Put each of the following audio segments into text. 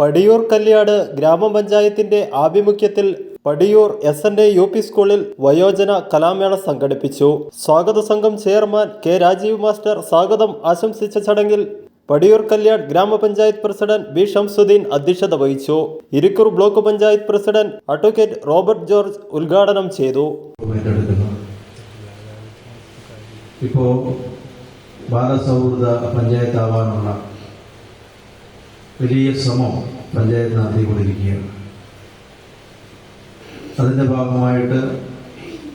പടിയൂർ കല്യാട് ഗ്രാമപഞ്ചായത്തിന്റെ ആഭിമുഖ്യത്തിൽ Padiyoor S N A U P സ്കൂളിൽ വയോജന കലാമേള സംഘടിപ്പിച്ചു. സ്വാഗത സംഘം ചെയർമാൻ കെ രാജീവ് മാസ്റ്റർ സ്വാഗതം ആശംസിച്ച ചടങ്ങിൽ പടിയൂർ കല്യാട് ഗ്രാമപഞ്ചായത്ത് പ്രസിഡന്റ് ബി ഷംസുദ്ദീൻ അധ്യക്ഷത വഹിച്ചു. Irikkur block panchayat president advocate Robert George ഉദ്ഘാടനം ചെയ്തു. ഇപ്പോ പഞ്ചായത്ത് വലിയ ശ്രമം പഞ്ചായത്ത് നടത്തിക്കൊണ്ടിരിക്കുകയാണ്. അതിന്റെ ഭാഗമായിട്ട്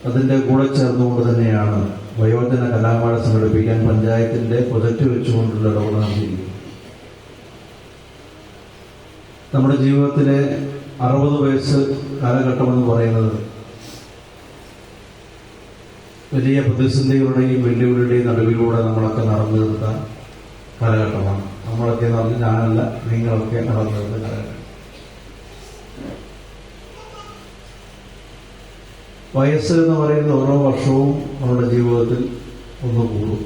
അതിന്റെ കൂടെ ചേർന്നുകൊണ്ട് തന്നെയാണ് വയോജന കലാമേള സംഘടിപ്പിക്കാൻ പഞ്ചായത്തിന്റെ പ്രൊജക്റ്റ് വെച്ചുകൊണ്ടുള്ള ഇടപെടൽ നടത്തിയിരിക്കുന്നത്. നമ്മുടെ ജീവിതത്തിലെ അറുപത് വയസ്സ് കാലഘട്ടമെന്ന് പറയുന്നത് വലിയ പ്രതിസന്ധികളുടെയും വെല്ലുവിളിയുടെയും നടുവിലൂടെ നമ്മളൊക്കെ നടന്നു തീർത്ത കാലഘട്ടമാണ് നമ്മളൊക്കെ എന്ന് ഞാനല്ല നിങ്ങളൊക്കെ നടന്നു തീർത്ത കാലഘട്ടം വയസ്സ് എന്ന് പറയുന്ന ഓരോ വർഷവും നമ്മുടെ ജീവിതത്തിൽ ഒന്ന് കൂടും.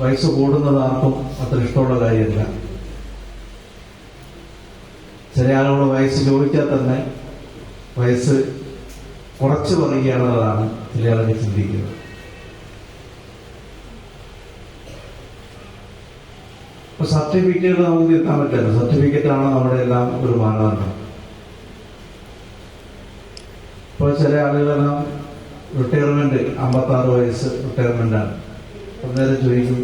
വയസ്സ് കൂടുന്നത് ആർക്കും അത്ര ഇഷ്ടമുള്ള കാര്യമല്ല. ചില ആളുകളുടെ വയസ്സ് ചോദിച്ചാൽ തന്നെ വയസ്സ് കുറച്ച് പറയുകയാണെന്നതാണ് ചില ആളുകൾ ചിന്തിക്കുന്നത്. ഇപ്പൊ സർട്ടിഫിക്കറ്റ് നമുക്ക് തീർക്കാൻ പറ്റില്ല. സർട്ടിഫിക്കറ്റ് ആണ് നമ്മുടെ എല്ലാം ഒരു മാനദണ്ഡം. ഇപ്പോൾ ചില ആളുകളെല്ലാം റിട്ടയർമെന്റ് അമ്പത്താറ് വയസ്സ് റിട്ടയർമെന്റ് ആണ്. അന്നേരം ചോദിക്കും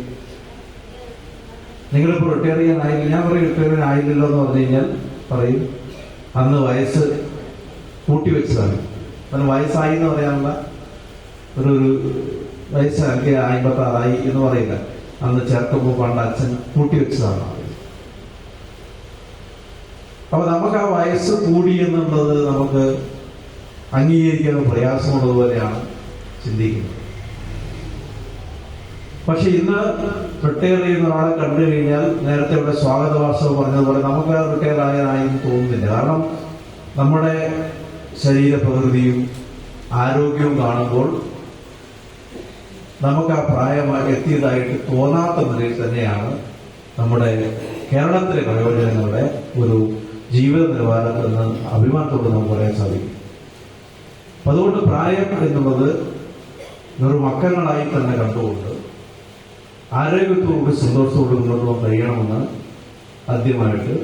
നിങ്ങളിപ്പോൾ റിട്ടയർ ചെയ്യാനായില്ല ഞാൻ പറയും റിട്ടയർമെന്റ് ആയില്ലല്ലോ എന്ന് പറഞ്ഞു കഴിഞ്ഞാൽ പറയും അന്ന് വയസ്സ് കൂട്ടി വെച്ചതാണ്. കാരണം വയസ്സായി എന്ന് പറയാനുള്ള ഒരു വയസ്സ് എനിക്ക് അമ്പത്തി ആറായി എന്ന് പറയില്ല അന്ന് ചേർക്കുമ്പോൾ പണ്ട് അച്ഛൻ കൂട്ടിവെച്ചതാണ് അപ്പൊ നമുക്ക് ആ വയസ്സ് കൂടി എന്നുള്ളത് നമുക്ക് അംഗീകരിക്കാൻ പ്രയാസമുള്ളതുപോലെയാണ് ചിന്തിക്കുന്നത്. പക്ഷെ ഇന്ന് റിട്ടയർ ചെയ്യുന്ന ഒരാളെ കണ്ടു കഴിഞ്ഞാൽ നേരത്തെ ഇവിടെ സ്വാഗത പറഞ്ഞതുപോലെ നമുക്ക് റിട്ടയർ ആയതായെന്ന് തോന്നുന്നില്ല. കാരണം നമ്മുടെ ശരീരപ്രകൃതിയും ആരോഗ്യവും കാണുമ്പോൾ നമുക്ക് ആ പ്രായമായി എത്തിയതായിട്ട് തോന്നാത്ത നിലയിൽ തന്നെയാണ് നമ്മുടെ കേരളത്തിലെ വയോജനങ്ങളുടെ ഒരു ജീവിത നിലവാരത്തിൽ നിന്ന് അഭിമാനത്തോട് നമുക്ക് പറയാൻ സാധിക്കും. അതുകൊണ്ട് പ്രായം എന്നുള്ളത് വെറും അക്കങ്ങളായി തന്നെ കണ്ടുകൊണ്ട് ആരോഗ്യത്തോടുകൂടി സന്തോഷത്തോടുകൂടി മുന്നോട്ട് കഴിയണമെന്ന് ആദ്യമായിട്ട്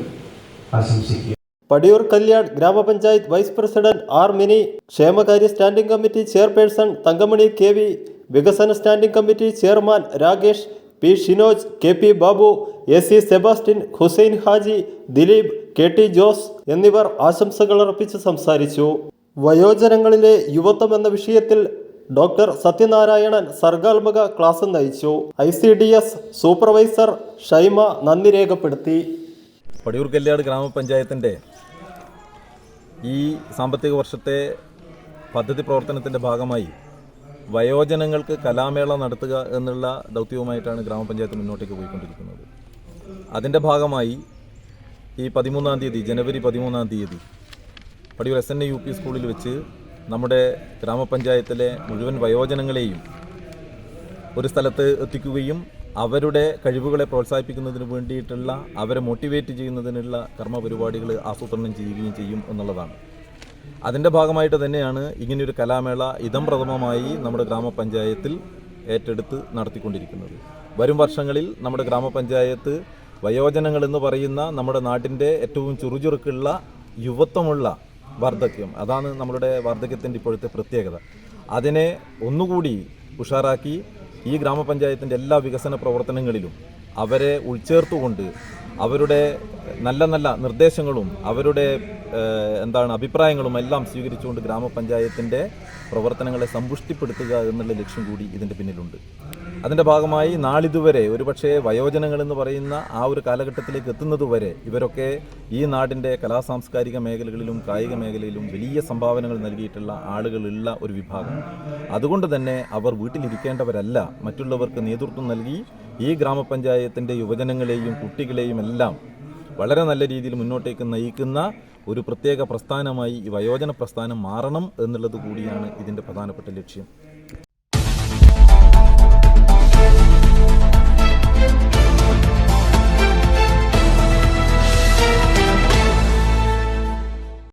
ആശംസിക്കുക. പടിയൂർ കല്യാൺ ഗ്രാമപഞ്ചായത്ത് വൈസ് പ്രസിഡന്റ് ആർ മിനി ക്ഷേമകാര്യ standing committee chairperson Thankamani K V വികസന standing committee chairman Rakesh P Shinoj K P Babu A C Sebastian Hussain Haji Dileep K T Jose എന്നിവർ ആശംസകൾ അർപ്പിച്ച് സംസാരിച്ചു. വയോജനങ്ങളിലെ യുവത്വം എന്ന വിഷയത്തിൽ ഡോക്ടർ സത്യനാരായണൻ സർഗാത്മക ക്ലാസ് നയിച്ചു. I C D S supervisor Shaima നന്ദി രേഖപ്പെടുത്തി. പടിയൂർ കല്യാട് ഗ്രാമപഞ്ചായത്തിന്റെ ഈ സാമ്പത്തിക വർഷത്തെ പദ്ധതി പ്രവർത്തനത്തിന്റെ ഭാഗമായി വയോജനങ്ങൾക്ക് കലാമേള നടത്തുക എന്നുള്ള ദൗത്യവുമായിട്ടാണ് ഗ്രാമപഞ്ചായത്ത് മുന്നോട്ടേക്ക് പോയിക്കൊണ്ടിരിക്കുന്നത്. അതിന്റെ ഭാഗമായി ഈ പതിമൂന്നാം തീയതി ജനുവരി പതിമൂന്നാം തീയതി Padiyoor S N U P സ്കൂളിൽ വെച്ച് നമ്മുടെ ഗ്രാമപഞ്ചായത്തിലെ മുഴുവൻ വയോജനങ്ങളെയും ഒരു സ്ഥലത്ത് എത്തിക്കുകയും അവരുടെ കഴിവുകളെ പ്രോത്സാഹിപ്പിക്കുന്നതിന് വേണ്ടിയിട്ടുള്ള അവരെ മോട്ടിവേറ്റ് ചെയ്യുന്നതിനുള്ള കർമ്മ പരിപാടികൾ ആസൂത്രണം ചെയ്യുകയും ചെയ്യും എന്നുള്ളതാണ്. അതിന്റെ ഭാഗമായിട്ട് തന്നെയാണ് ഇങ്ങനെയൊരു കലാമേള ഇതം പ്രഥമമായി നമ്മുടെ ഗ്രാമപഞ്ചായത്തിൽ ഏറ്റെടുത്ത് നടത്തിക്കൊണ്ടിരിക്കുന്നത്. വരും വർഷങ്ങളിൽ നമ്മുടെ ഗ്രാമപഞ്ചായത്ത് വയോജനങ്ങൾ എന്ന് പറയുന്ന നമ്മുടെ നാട്ടിന്റെ ഏറ്റവും ചുറുചുറുക്കുള്ള യുവത്വമുള്ള വാർദ്ധക്യം അതാണ് നമ്മളുടെ വാർദ്ധക്യത്തിന്റെ ഇപ്പോഴത്തെ പ്രത്യേകത. അതിനെ ഒന്നുകൂടി ഉഷാറാക്കി ഈ ഗ്രാമപഞ്ചായത്തിന്റെ എല്ലാ വികസന പ്രവർത്തനങ്ങളിലും അവരെ ഉൾച്ചേർത്തുകൊണ്ട് അവരുടെ നല്ല നല്ല നിർദ്ദേശങ്ങളും അവരുടെ എന്താണ് അഭിപ്രായങ്ങളും എല്ലാം സ്വീകരിച്ചുകൊണ്ട് ഗ്രാമപഞ്ചായത്തിന്റെ പ്രവർത്തനങ്ങളെ സമ്പുഷ്ടിപ്പെടുത്തുക എന്നുള്ള ലക്ഷ്യം കൂടി ഇതിന്റെ പിന്നിലുണ്ട്. അതിന്റെ ഭാഗമായി നാളിതുവരെ ഒരുപക്ഷെ വയോജനങ്ങൾ എന്ന് പറയുന്ന ആ ഒരു കാലഘട്ടത്തിലേക്ക് എത്തുന്നതുവരെ ഇവരൊക്കെ ഈ നാടിന്റെ കലാസാംസ്കാരിക മേഖലകളിലും കായിക മേഖലയിലും വലിയ സംഭാവനകൾ നൽകിയിട്ടുള്ള ആളുകളുള്ള ഒരു വിഭാഗം. അതുകൊണ്ട് തന്നെ അവർ വീട്ടിലിരിക്കേണ്ടവരല്ല മറ്റുള്ളവർക്ക് നേതൃത്വം നൽകി ഈ ഗ്രാമപഞ്ചായത്തിന്റെ യുവജനങ്ങളെയും കുട്ടികളെയും എല്ലാം വളരെ നല്ല രീതിയിൽ മുന്നോട്ടേക്ക് നയിക്കുന്ന ഒരു പ്രത്യേക പ്രസ്ഥാനമായി ഈ വയോജന പ്രസ്ഥാനം മാറണം എന്നുള്ളത് കൂടിയാണ് ഇതിന്റെ പ്രധാനപ്പെട്ട ലക്ഷ്യം.